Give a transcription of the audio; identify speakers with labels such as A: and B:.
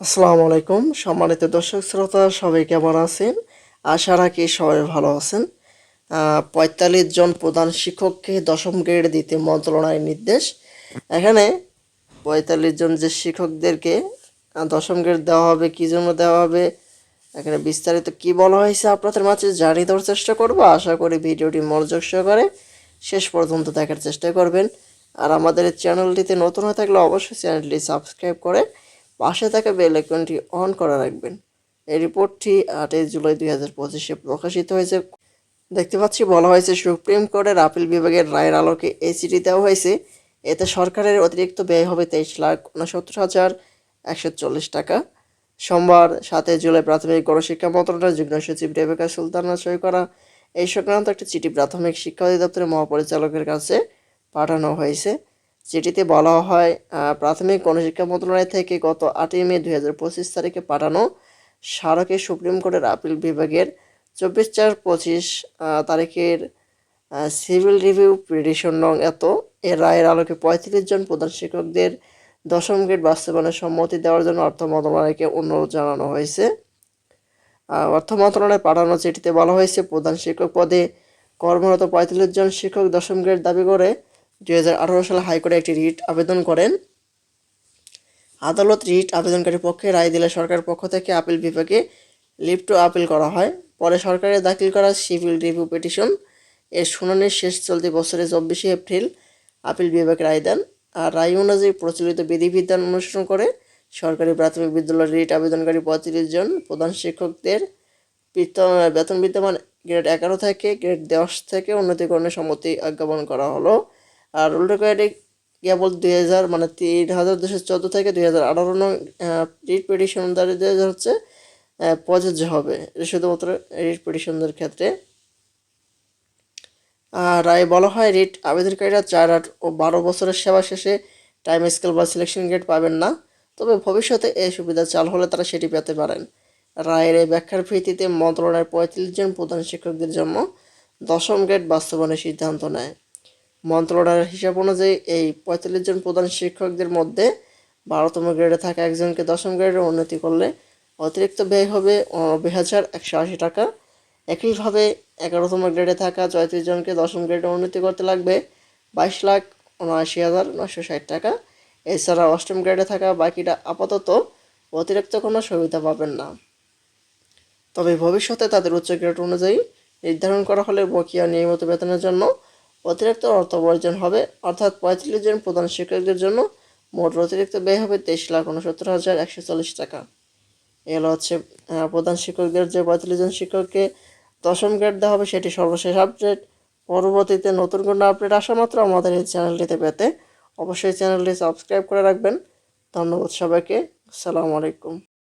A: আসসালামু আলাইকুম। সম্মানিত দর্শক শ্রোতা, সবাই কেমন আছেন? আশা রাখি সবাই ভালো আছেন। পঁয়তাল্লিশ জন প্রধান শিক্ষককে দশম গ্রেড দিতে মন্ত্রণালয়ের নির্দেশ। এখানে পঁয়তাল্লিশ জন যে শিক্ষকদেরকে দশম গ্রেড দেওয়া হবে, কী জন্য দেওয়া হবে, এখানে বিস্তারিত কি বলা হয়েছে আপনাদের মাঝে জানিয়ে দেওয়ার চেষ্টা করব। আশা করি ভিডিওটি মনোযোগ সহকারে শেষ পর্যন্ত দেখার চেষ্টা করবেন। আর আমাদের চ্যানেলটিতে নতুন হয়ে থাকলে অবশ্যই চ্যানেলটি সাবস্ক্রাইব করে পাশে থাকা বেল আইকনটি অন করে রাখবেন। এই রিপোর্টটি আটই জুলাই দুই হাজার পঁচিশে প্রকাশিত হয়েছে। দেখতে পাচ্ছি, বলা হয়েছে, সুপ্রিম কোর্টের আপিল বিভাগের রায়ের আলোকে এই চিঠি দেওয়া হয়েছে। এতে সরকারের অতিরিক্ত ব্যয় হবে তেইশ লাখ উনসত্তর হাজার একশো চল্লিশ টাকা। সোমবার সাতই জুলাই প্রাথমিক গণশিক্ষা মন্ত্রণালয়ের যুগ্ম সচিব রেবেকা সুলতানা সই করা এই সংক্রান্ত একটি চিঠি প্রাথমিক শিক্ষা অধিদপ্তরের মহাপরিচালকের কাছে পাঠানো হয়েছে। চিঠিতে বলা হয় প্রাথমিক গণশিক্ষা মন্ত্রণালয় থেকে গত আটই মে দুই হাজার পঁচিশ তারিখে পাঠানো স্মারকে সুপ্রিম কোর্টের আপিল বিভাগের চব্বিশ চার পঁচিশ তারিখের সিভিল রিভিউ পিটিশন নং এত। এর রায়ের আলোকে পঁয়ত্রিশ জন প্রধান শিক্ষকদের দশম গ্রেড বাস্তবায়নের সম্মতি দেওয়ার জন্য অর্থ মন্ত্রণালয়কে অনুরোধ জানানো হয়েছে। অর্থ মন্ত্রণালয়ে পাঠানো চিঠিতে বলা হয়েছে, প্রধান শিক্ষক পদে কর্মরত পঁয়তাল্লিশ জন শিক্ষক দশম গ্রেড দাবি করে দুই হাজার আঠারো সালে হাইকোর্টে একটি রিট আবেদন করেন। আদালত রিট আবেদনকারীর পক্ষে রায় দিলে সরকারের পক্ষ থেকে আপিল বিভাগে লিভ আপিল করা হয়। পরে সরকারের দাখিল করা সিভিল রিভিউ পিটিশন এর শুনানির শেষ চলতি বছরের চব্বিশে এপ্রিল আপিল বিভাগ রায় দেন। আর রায় অনুযায়ী প্রচলিত বিধিবিধান অনুসরণ করে সরকারি প্রাথমিক বিদ্যালয়ের রিট আবেদনকারী পঁয়ত্রিশ জন প্রধান শিক্ষকদের বেতন বিদ্যমান গ্রেড এগারো থেকে গ্রেড দশ থেকে উন্নতিকরণের সম্মতি আজ্ঞাপন করা হলো। আর উল্টো করে কেবল দুই হাজার মানে তিন হাজার দুশো চোদ্দ থেকে দুই হাজার আঠারো নং রিট পিটিশনদারদের হচ্ছে প্রযোজ্য হবে। এটা শুধুমাত্র রিট পিটিশনদের ক্ষেত্রে। আর রায় বলা হয় রিট আবেদনকারীরা চার আট ও বারো বছরের সেবা শেষে টাইম স্কেল বা সিলেকশন গ্রেড পাবেন না। তবে ভবিষ্যতে এই সুবিধা চালু হলে তারা সেটি পেতে পারেন। রায়ের এই ব্যাখ্যার ভিত্তিতে মন্ত্রণালয়ের পঁয়ত্রিশ জন প্রধান শিক্ষকদের জন্য দশম গ্রেড বাস্তবায়নের সিদ্ধান্ত নেয়। মন্ত্রণালয়ের হিসাব অনুযায়ী এই পঁয়তাল্লিশ জন প্রধান শিক্ষকদের মধ্যে বারোতম গ্রেডে থাকা একজনকে দশম গ্রেডে উন্নতি করলে অতিরিক্ত ব্যয় হবে নব্বই হাজার একশো আশি টাকা। একইভাবে এগারোতম গ্রেডে থাকা চৌত্রিশ জনকে দশম গ্রেডে উন্নতি করতে লাগবে বাইশ লাখ উনআশি হাজার নশো ষাট টাকা। এছাড়া অষ্টম গ্রেডে থাকা বাকিটা আপাতত অতিরিক্ত কোনো সুবিধা পাবেন না। তবে ভবিষ্যতে তাদের উচ্চ গ্রেড অনুযায়ী নির্ধারণ করা হলে বকেয়া নিয়মিত বেতনের জন্য অতিরিক্ত অর্থ বর্জন হবে, অর্থাৎ পঁয়তাল্লিশ জন প্রধান শিক্ষকদের জন্য মোট অতিরিক্ত ব্যয় হবে তেইশ লাখ উনসত্তর হাজার একশো চল্লিশ টাকা। এগুলো হচ্ছে প্রধান শিক্ষকদের যে পঁয়তাল্লিশ জন শিক্ষককে দশম গ্রেড দেওয়া হবে সেটি সর্বশেষ আপডেট পরবর্তীতে নতুন কোনো আপডেট আসা মাত্র আমাদের এই চ্যানেলটিতে পেতে অবশ্যই চ্যানেলটি সাবস্ক্রাইব করে রাখবেন। ধন্যবাদ সবাইকে। আসসালামু আলাইকুম।